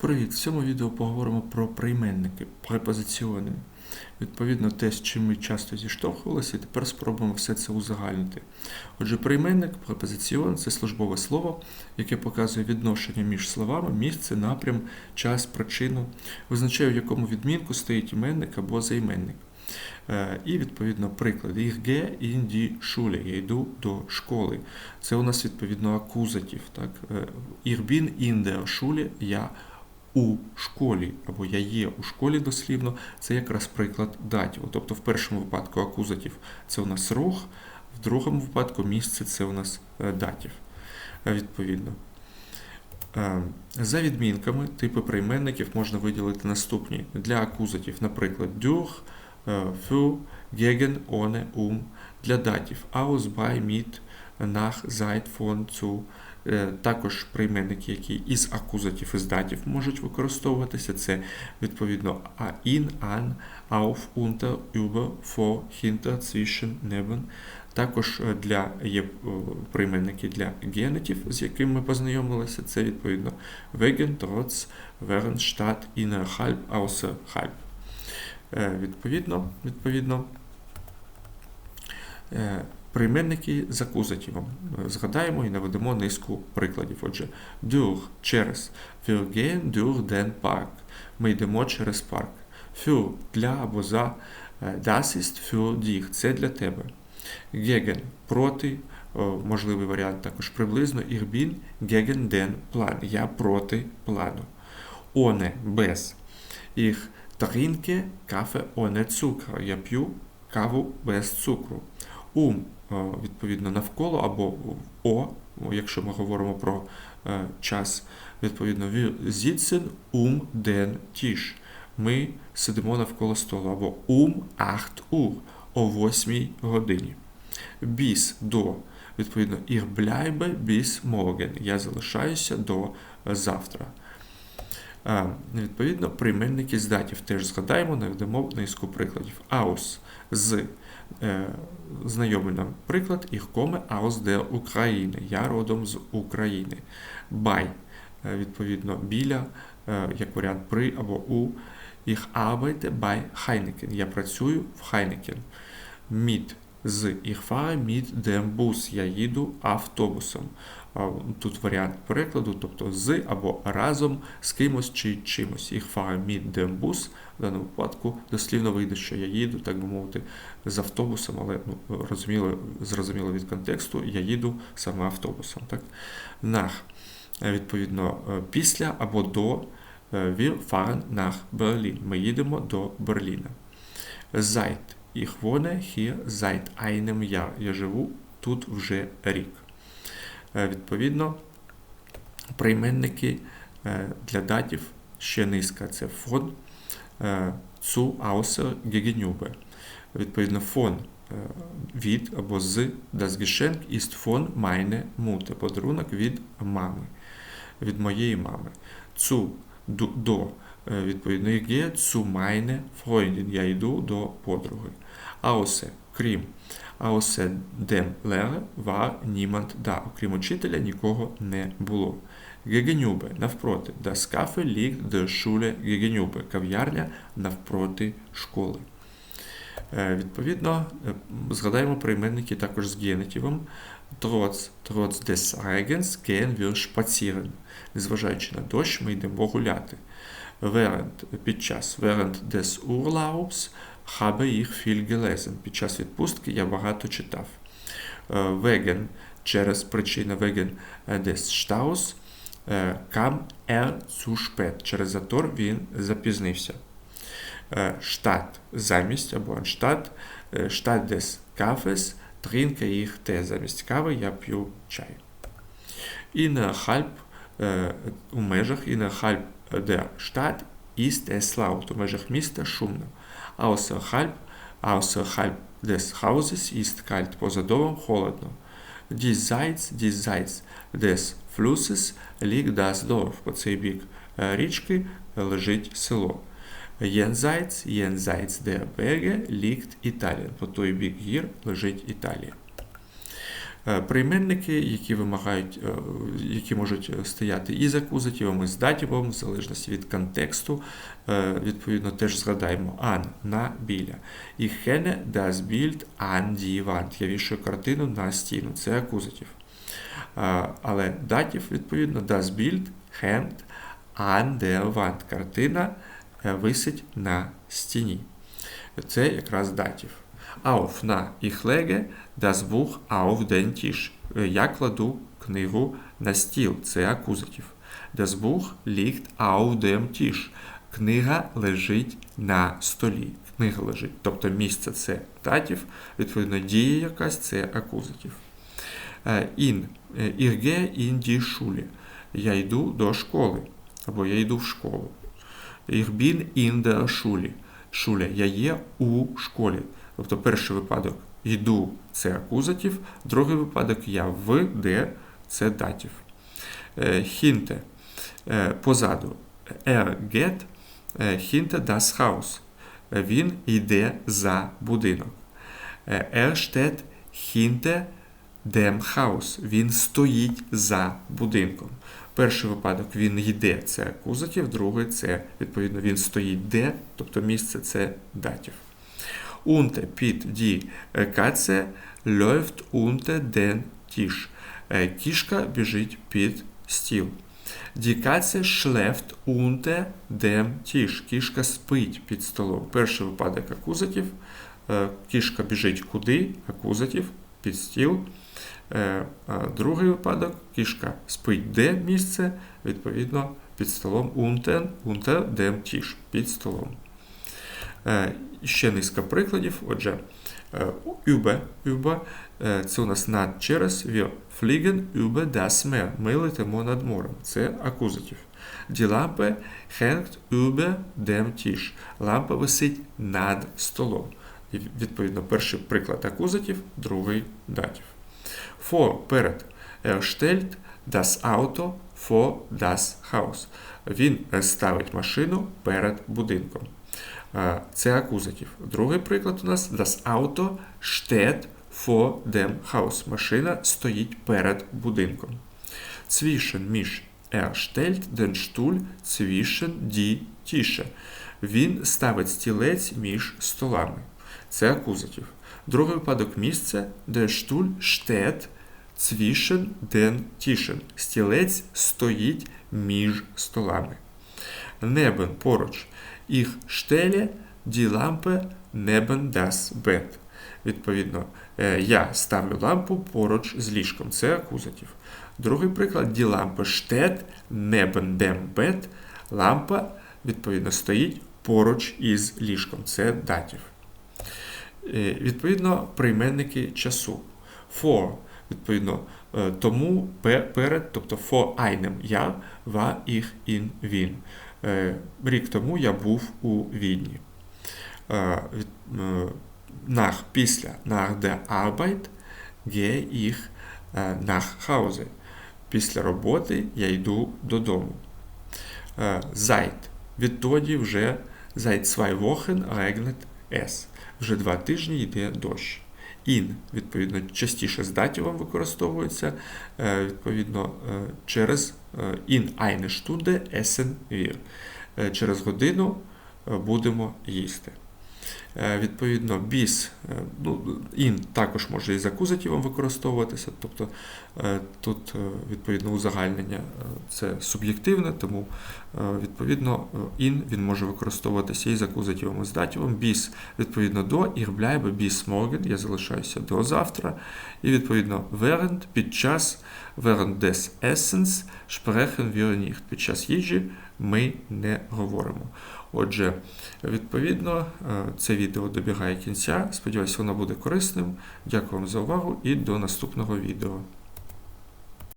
Привіт! В цьому відео поговоримо про прийменники, препозиціони. Відповідно, те, з чим ми часто зіштовхувалися, і тепер спробуємо все це узагальнити. Отже, прийменник, препозиціон це службове слово, яке показує відношення між словами, місце, напрям, час, причину, визначає, в якому відмінку стоїть іменник або займенник. Е, І, відповідно, приклад. Ich gehe in die. Я йду до школи. Це у нас, відповідно, акузатив. Так? Е, Ich bin in der Schule. Я у школі, або я є у школі дослівно, це якраз приклад датів. Тобто в першому випадку акузатив це у нас рух, в другому випадку місце це у нас е, датів. Е, Відповідно. Е, За відмінками типи прийменників можна виділити наступні. Для акузатів, наприклад, durch, е, für, gegen, ohne, um. Для датів aus, bei, mit, nach, seit, von, zu. Е, Також прийменники, які із акузатів і з датів можуть використовуватися. Це відповідно а- in, an, auf, unter, über, vor, hinter, zwischen, neben. Також е, для є е, прийменники для генетів, з якими ми познайомилися. Це відповідно wegen, trotz, während, statt, innerhalb, außerhalb. Відповідно, відповідно, прийменники з акузативом. Е, Згадаємо і наведемо низку прикладів. Отже, durch – через, wir gehen durch den Park. Ми йдемо через парк. Für – для або за, das ist für dich – це для тебе. Gegen – проти, можливий варіант також приблизно. Ich bin gegen den Plan. Я проти плану. Ohne – без. Ich trinke Kaffee ohne Zucker. Я п'ю каву без цукру. Um, відповідно, навколо або о, якщо ми говоримо про е, час, відповідно, sitzen um den Tisch. Ми сидимо навколо столу або um 8 Uhr, о 8 годині. Bis до, відповідно, ich bleibe bis morgen. Я залишаюся до е, завтра. Відповідно, прийменники з датів теж згадаємо, наведемо низку прикладів. Aus з е, знайомий нам приклад, komme aus der України. Я родом з України. Bei, е, відповідно, біля, е, як варіант при або у. Ich arbeite bei Heineken. Я працюю в Heineken. Mit з mit dem Bus. Я їду автобусом. Тут варіант перекладу, тобто з або разом з кимось чи чимось. Mit dem Bus. В даному випадку дослівно вийде, що я їду, так би мовити, з автобусом, але ну, розуміло, зрозуміло від контексту, я їду саме автобусом. Так? Nach, е, відповідно, е, після або до wir fahren nach Berlin. Ми їдемо до Берліна. Seit. Ich wohne hier seit einem Jahr. Я живу тут вже рік. Е, Відповідно, прийменники е, для датів ще низка. Це фон, zu, außer, gegenüber. Відповідно, фон е, від або з das Geschenk ist von meine Mutter. Подарунок від мами, від моєї мами. Zu до, відповідно, ich gehe zu meine Freundin. Я йду до подруги. Außer, крім. Außer dem Lehrer war niemand da. Окрім учителя нікого не було. Gegenüber, навпроти. Das Café liegt der Schule gegenüber. Кав'ярня навпроти школи. Е, Відповідно, е, згадаємо прийменники також з генетивом. Trotz, trotz des Regens gehen wir spazieren. Незважаючи на дощ, ми йдемо гуляти. Während, під час, während des Urlaubs habe ich viel gelesen. Під час відпустки я багато читав. Е, Wegen, через причину wegen des Staus, е, kam er zu spät. Через затор він запізнився. Е, Statt, замість або е, statt des Kaffees trinke ich Tee. Замість кави я п'ю чай. Innerhalb, е, у межах, innerhalb der Stadt ist es laut. У межах міста шумно. Außerhalb, außerhalb des Hauses ist kalt. Поза домом холодно. Diesseits, diesseits des Flusses liegt das Dorf. По цей бік е, річки лежить село. Jenseits, jenseits der Berge liegt Italien. По той бік гір лежить Італія. Е, Прийменники, які вимагають, е, які можуть стояти і з акузативом, і з дативом, в залежності від контексту, е, відповідно, теж згадаємо an на біля. Ich hänge das Bild an die Wand. Я вішаю картину на стіну. Це акузатив. Е, Але датів, відповідно, das Bild hängt an der Wand. Картина висить на стіні. Це якраз датів. Auf на ich lege das Buch auf den Tisch. Я кладу книгу на стіл. Це акузатив. Das Buch liegt auf dem Tisch. Книга лежить на столі. Книга лежить. Тобто місце це датів, відповідно, дія якась це акузатив. In. Ich gehe in die Schule. Я йду до школи. Або я йду в школу. Ich bin in der Schule. Schule. Я є у школі. Тобто перший випадок йду це акузатив, другий випадок я в, де це датів. Е, Хінте е, позаду. Er geht hinter das Haus. Він йде за будинок. Er steht hinter dem Haus. Він стоїть за будинком. Перший випадок він йде, це акузатив, другий це, відповідно, він стоїть де, тобто місце це датів. Unter під die Katze läuft unter den Tisch. Кішка біжить під стіл. Die Katze schläft unter dem Tisch. Кішка спить під столом. Перший випадок акузатив. Е, Кішка біжить куди? Акузатив під стіл. Другий випадок кішка спить де місце, відповідно, під столом unten, unter dem Tisch, під столом. Е, Ще низка прикладів. Отже, е, über, über е, це у нас над через wir fliegen über das Meer. Ми летимо над морем. Це акузатив. Die Lampe hängt über dem Tisch. Лампа висить над столом. І, Відповідно, перший приклад акузатив, другий датів. Vor перед er stellt das Auto vor das Haus. Він ставить машину перед будинком. Це акузатив. Другий приклад у нас das Auto steht vor dem Haus. Машина стоїть перед будинком. Zwischen між er stellt den Stuhl zwischen die Tische. Він ставить стілець між столами. Це акузатив. Другий випадок місце der Stuhl steht zwischen den Tischen. Стілець стоїть між столами. Neben поруч. Ich stelle die Lampe neben das Bett. Відповідно, е, я ставлю лампу поруч з ліжком. Це акузатив. Другий приклад die Lampe steht neben dem Bett. Лампа, відповідно, стоїть поруч із ліжком. Це датів. Е, Відповідно, прийменники часу. For, відповідно, е, тому пе- перед, тобто for einem я, war ich in Wien. Е, Рік тому я був у Відні. Е, е, Nach, після, nach der Arbeit gehe ich е, nach Hause. Після роботи я йду додому. Е, Seit. Відтоді вже seit zwei Wochen regnet es. Вже два тижні йде дощ. In, відповідно, частіше з датівом використовується, е, відповідно, е, через е, in eine Stunde essen wir. Е, Через годину е, будемо їсти. Е, Відповідно, е, ну, in також може і з акузативом використовуватися, тобто е, тут, е, відповідно, узагальнення е, це суб'єктивне, тому відповідно in він може використовуватися і з акузативом, і з дативом. Bis, відповідно, до ich bleibe bis morgen, я залишаюся до завтра. І відповідно, während, під час, während des Essens sprechen wir nicht. Під час їжі ми не говоримо. Отже, відповідно, е, це відео добігає кінця. Сподіваюся, воно буде корисним. Дякую вам за увагу і до наступного відео.